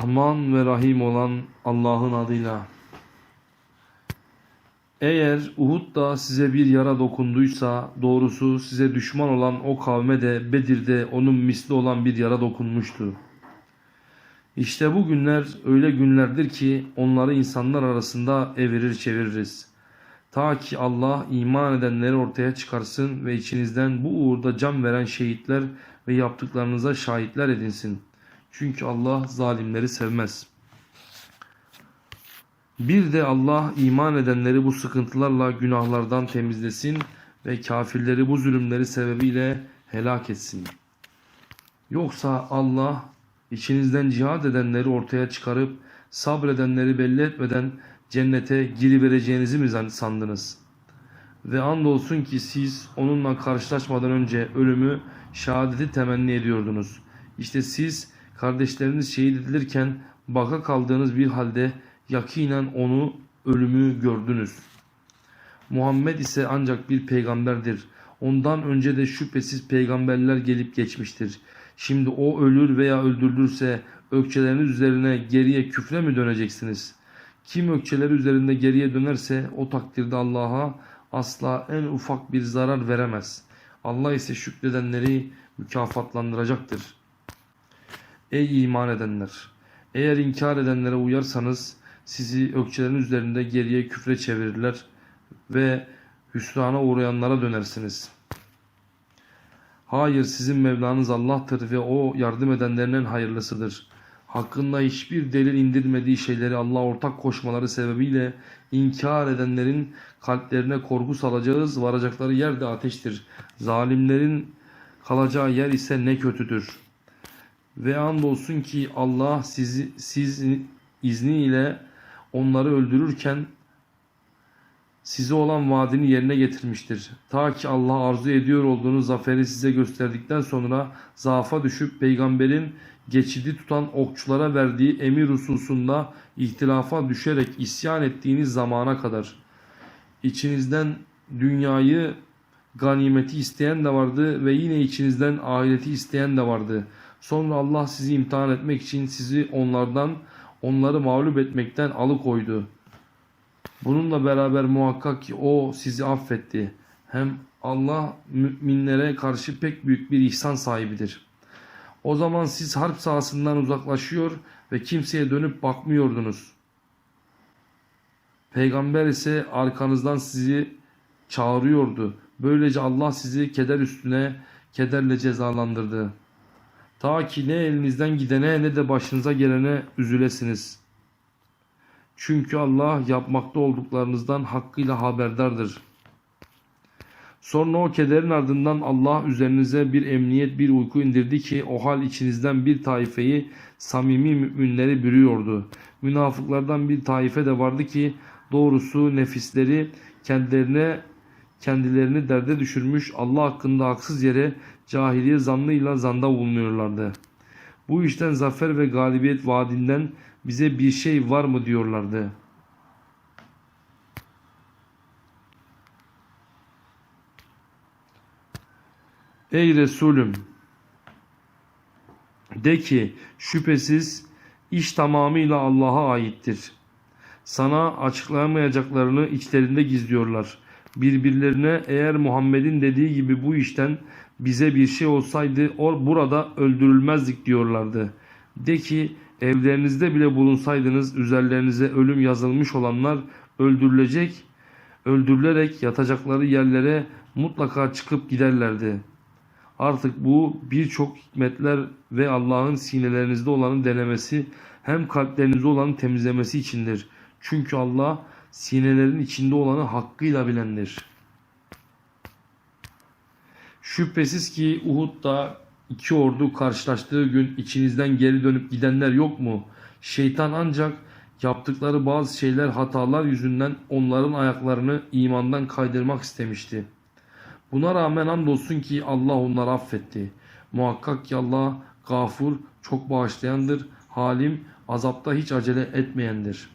Rahman ve Rahim olan Allah'ın adıyla. Eğer Uhud'da size bir yara dokunduysa doğrusu size düşman olan o kavme de Bedir'de onun misli olan bir yara dokunmuştu. İşte bu günler öyle günlerdir ki onları insanlar arasında evirir çeviririz. Ta ki Allah iman edenleri ortaya çıkarsın ve içinizden bu uğurda can veren şehitler ve yaptıklarınıza şahitler edinsin. Çünkü Allah zalimleri sevmez. Bir de Allah iman edenleri bu sıkıntılarla günahlardan temizlesin ve kafirleri bu zulümleri sebebiyle helak etsin. Yoksa Allah içinizden cihad edenleri ortaya çıkarıp sabredenleri belli etmeden cennete girivereceğinizi mi sandınız? Ve andolsun ki siz onunla karşılaşmadan önce ölümü, şehadeti temenni ediyordunuz. İşte siz kardeşleriniz şehit edilirken baka kaldığınız bir halde yakinen onu ölümü gördünüz. Muhammed ise ancak bir peygamberdir. Ondan önce de şüphesiz peygamberler gelip geçmiştir. Şimdi o ölür veya öldürülürse ökçeleriniz üzerine geriye küfre mi döneceksiniz? Kim ökçeleri üzerinde geriye dönerse o takdirde Allah'a asla en ufak bir zarar veremez. Allah ise şükredenleri mükafatlandıracaktır. Ey iman edenler! Eğer inkar edenlere uyarsanız sizi ökçelerin üzerinde geriye küfre çevirirler ve hüsrana uğrayanlara dönersiniz. Hayır sizin Mevlanız Allah'tır ve o yardım edenlerin en hayırlısıdır. Hakkında hiçbir delil indirmediği şeyleri Allah'a ortak koşmaları sebebiyle inkar edenlerin kalplerine korku salacağız. Varacakları yer de ateştir. Zalimlerin kalacağı yer ise ne kötüdür. Ve andolsun ki Allah sizi, siz izniyle onları öldürürken size olan vaadini yerine getirmiştir. Ta ki Allah arzu ediyor olduğunuz zaferi size gösterdikten sonra zaafa düşüp peygamberin geçidi tutan okçulara verdiği emir hususunda ihtilafa düşerek isyan ettiğiniz zamana kadar. İçinizden dünyayı ganimeti isteyen de vardı ve yine içinizden ahireti isteyen de vardı. Sonra Allah sizi imtihan etmek için sizi onlardan, onları mağlup etmekten alıkoydu. Bununla beraber muhakkak ki o sizi affetti. Hem Allah müminlere karşı pek büyük bir ihsan sahibidir. O zaman siz harp sahasından uzaklaşıyor ve kimseye dönüp bakmıyordunuz. Peygamber ise arkanızdan sizi çağırıyordu. Böylece Allah sizi keder üstüne kederle cezalandırdı. Ta ki ne elinizden gidene ne de başınıza gelene üzülesiniz. Çünkü Allah yapmakta olduklarınızdan hakkıyla haberdardır. Sonra o kederin ardından Allah üzerinize bir emniyet, bir uyku indirdi ki o hal içinizden bir taifeyi samimi müminleri bürüyordu. Münafıklardan bir taife de vardı ki doğrusu nefisleri kendilerine kendilerini derde düşürmüş Allah hakkında haksız yere cahiliye zannıyla zanda bulunuyorlardı. Bu işten zafer ve galibiyet vaadinden bize bir şey var mı diyorlardı. Ey Resulüm! De ki şüphesiz iş tamamıyla Allah'a aittir. Sana açıklayamayacaklarını içlerinde gizliyorlar. Birbirlerine eğer Muhammed'in dediği gibi bu işten bize bir şey olsaydı or burada öldürülmezdik diyorlardı. De ki evlerinizde bile bulunsaydınız üzerlerinize ölüm yazılmış olanlar öldürülecek, öldürülerek yatacakları yerlere mutlaka çıkıp giderlerdi. Artık bu birçok hikmetler ve Allah'ın sinelerinizde olanı denemesi hem kalplerinizde olanı temizlemesi içindir. Çünkü Allah sinelerin içinde olanı hakkıyla bilendir. Şüphesiz ki Uhud'da iki ordu karşılaştığı gün içinizden geri dönüp gidenler yok mu? Şeytan ancak yaptıkları bazı şeyler hatalar yüzünden onların ayaklarını imandan kaydırmak istemişti. Buna rağmen andolsun ki Allah onları affetti. Muhakkak ki Allah gafur, çok bağışlayandır, halim, azapta hiç acele etmeyendir.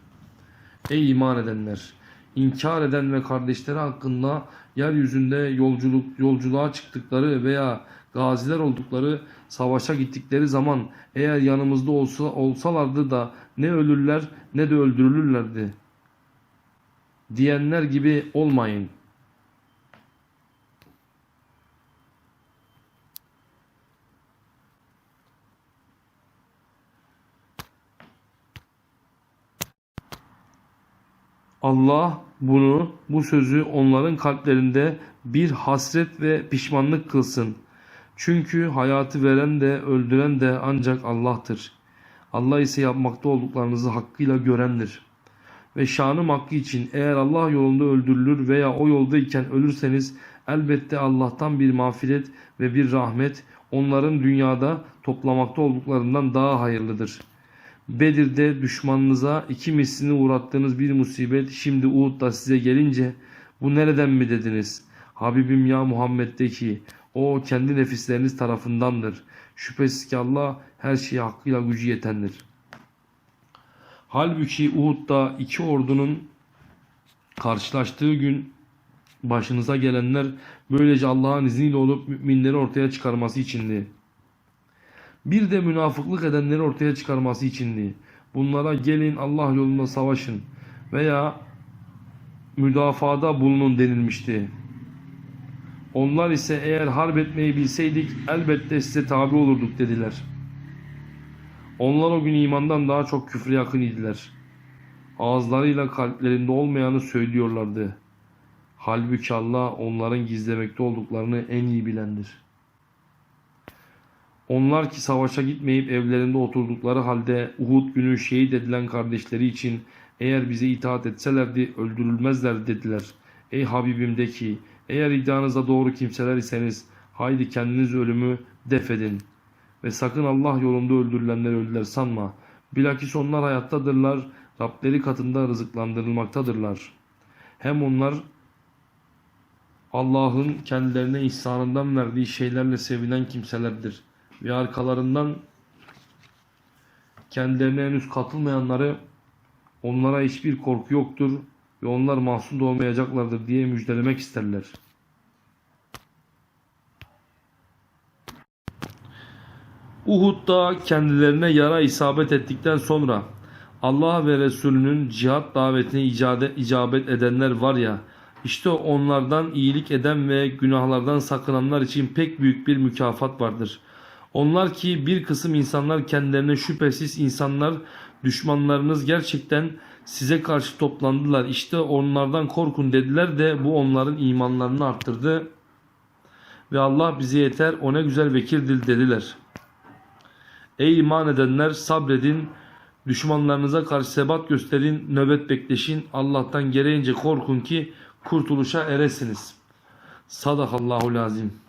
Ey iman edenler! İnkar eden ve kardeşleri hakkında yeryüzünde yolculuk yolculuğa çıktıkları veya gaziler oldukları savaşa gittikleri zaman eğer yanımızda olsa olsalardı da ne ölürler ne de öldürülürlerdi diyenler gibi olmayın. Allah bunu, bu sözü onların kalplerinde bir hasret ve pişmanlık kılsın. Çünkü hayatı veren de öldüren de ancak Allah'tır. Allah ise yapmakta olduklarınızı hakkıyla görendir. Ve şanım hakkı için eğer Allah yolunda öldürülür veya o yoldayken ölürseniz elbette Allah'tan bir mağfiret ve bir rahmet onların dünyada toplamakta olduklarından daha hayırlıdır.'' Bedir'de düşmanınıza iki mislini uğrattığınız bir musibet şimdi Uhud'da size gelince bu nereden mi dediniz? Habibim ya Muhammed'deki o kendi nefisleriniz tarafındandır. Şüphesiz ki Allah her şeye hakkıyla gücü yetendir. Halbuki Uhud'da iki ordunun karşılaştığı gün başınıza gelenler böylece Allah'ın izniyle olup müminleri ortaya çıkarması içindi. Bir de münafıklık edenleri ortaya çıkarması içindi. Bunlara gelin Allah yolunda savaşın veya müdafada bulunun denilmişti. Onlar ise eğer harp etmeyi bilseydik elbette size tabi olurduk dediler. Onlar o gün imandan daha çok küfre yakın idiler. Ağızlarıyla kalplerinde olmayanı söylüyorlardı. Halbuki Allah onların gizlemekte olduklarını en iyi bilendir.'' Onlar ki savaşa gitmeyip evlerinde oturdukları halde Uhud günü şehit edilen kardeşleri için eğer bize itaat etselerdi öldürülmezler dediler. Ey Habibim de ki eğer iddianızda doğru kimseler iseniz haydi kendiniz ölümü defedin. Ve sakın Allah yolunda öldürülenleri öldüler sanma. Bilakis onlar hayattadırlar, Rableri katında rızıklandırılmaktadırlar. Hem onlar Allah'ın kendilerine ihsanından verdiği şeylerle sevinen kimselerdir ve arkalarından kendilerine henüz katılmayanları onlara hiçbir korku yoktur ve onlar mahzun olmayacaklardır diye müjdelemek isterler. Uhud'da kendilerine yara isabet ettikten sonra Allah ve Resulünün cihat davetine icabet edenler var ya işte onlardan iyilik eden ve günahlardan sakınanlar için pek büyük bir mükafat vardır.'' Onlar ki bir kısım insanlar kendilerine şüphesiz insanlar düşmanlarınız gerçekten size karşı toplandılar. İşte onlardan korkun dediler de bu onların imanlarını arttırdı. Ve Allah bize yeter o ne güzel vekildir dediler. Ey iman edenler sabredin. Düşmanlarınıza karşı sebat gösterin. Nöbet bekleşin. Allah'tan gereğince korkun ki kurtuluşa eresiniz. Sadakallahu lazim.